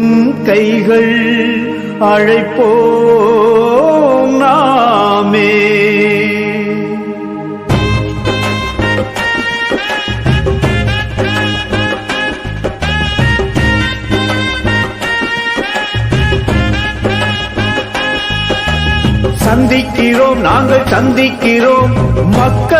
உன் கைகள் அழைப்போம் நாமே. சந்திக்கிறோம் நாங்கள் சந்திக்கிறோம் மக்கள்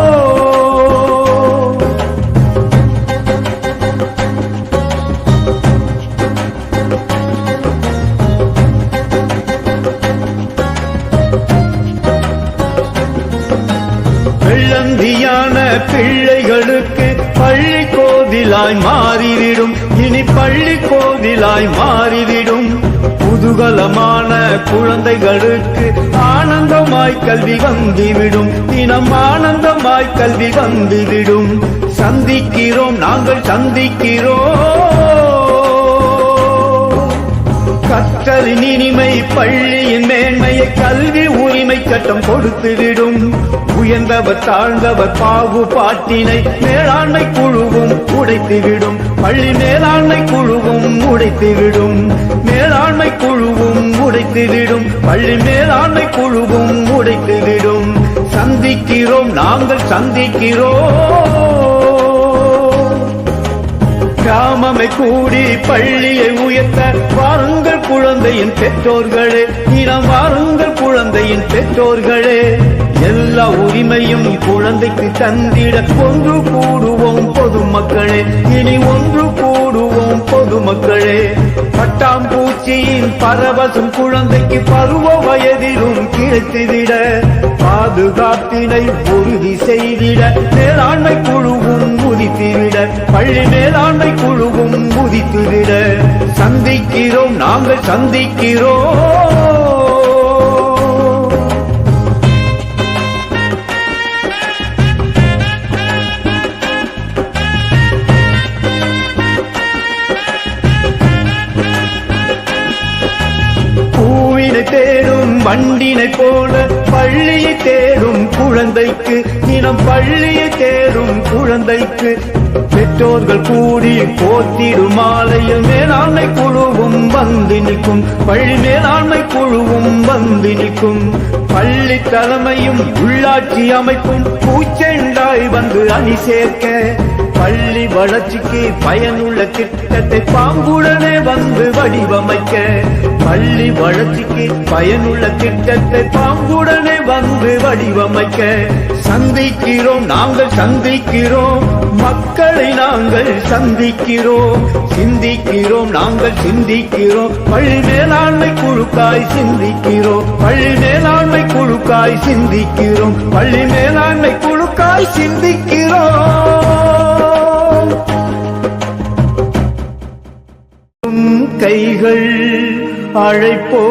பிள்ளைகளுக்கு பள்ளி கோதிலாய் மாறிவிடும். இனி பள்ளி கோதிலாய் மாறிவிடும். குதூகலமான குழந்தைகளுக்கு ஆனந்தமாய் கல்வி வந்துவிடும் தினம் ஆனந்தமாய் கல்வி வந்துவிடும் சந்திக்கிறோம் நாங்கள் சந்திக்கிறோம். கற்றலின் இனிமை பள்ளியின் மேன்மையை கல்வி உரிமை சட்டம் கொடுத்துவிடும் உயர்ந்தவர் தாழ்ந்தவர் பாகுபாட்டினை மேலாண்மை குழுவும் உடைத்துவிடும் பள்ளி மேலாண்மை குழுவும் உடைத்துவிடும் மேலாண்மை குழுவும் உடைத்துவிடும் பள்ளி மேலாண்மை குழுவும் உடைத்துவிடும் சந்திக்கிறோம் நாங்கள் சந்திக்கிறோம். கிராமமை கூடி பள்ளியை உயர்த்த வாருங்கள் குழந்தையின் பெற்றோர்களே. இனம் வாருங்கள் குழந்தையின் பெற்றோர்களே. எல்லா உரிமையும் குழந்தைக்கு தந்திட ஒன்று கூடுவோம் பொதுமக்களே. இனி ஒன்று கூடுவோம் பொதுமக்களே. பட்டாம்பூச்சியின் பரவசம் குழந்தைக்கு பருவ வயதிலும் கிடைத்துவிட. பாதுகாப்பினை உறுதி செய்திட. மேலாண்மை குழுவும் உதித்துவிட பள்ளி மேலாண்மை நாங்கள் சந்திக்கிறோம். பண்டினை போல பள்ளியை தேடும் குழந்தைக்கு இனம் பள்ளியை தேடும் குழந்தைக்கு பெற்றோர்கள் கூடி போத்திடும் மாலையில் மேலாண்மை குழுவும் வந்து நிற்கும். பள்ளி மேலாண்மை குழுவும் வந்து நிற்கும். பள்ளி தலைமையும் உள்ளாட்சி அமைப்பும் பூச்செண்டாய் வந்து அணி சேர்க்க. பள்ளி வளர்ச்சிக்கு பயனுள்ள திட்டத்தை பாம்புடனே வந்து வடிவமைக்க. பள்ளி வளர்ச்சிக்கு பயனுள்ள திட்டத்தை பாம்புடனே வந்து வடிவமைக்க சந்திக்கிறோம். நாங்கள் சந்திக்கிறோம். மக்களை நாங்கள் சந்திக்கிறோம். சிந்திக்கிறோம். நாங்கள் சிந்திக்கிறோம். பள்ளி மேலாண்மை குழுக்காய் சிந்திக்கிறோம். பள்ளி மேலாண்மை குழுக்காய் சிந்திக்கிறோம். பள்ளி மேலாண்மை குழுக்காய் சிந்திக்கிறோம். கைகள் அழைப்போ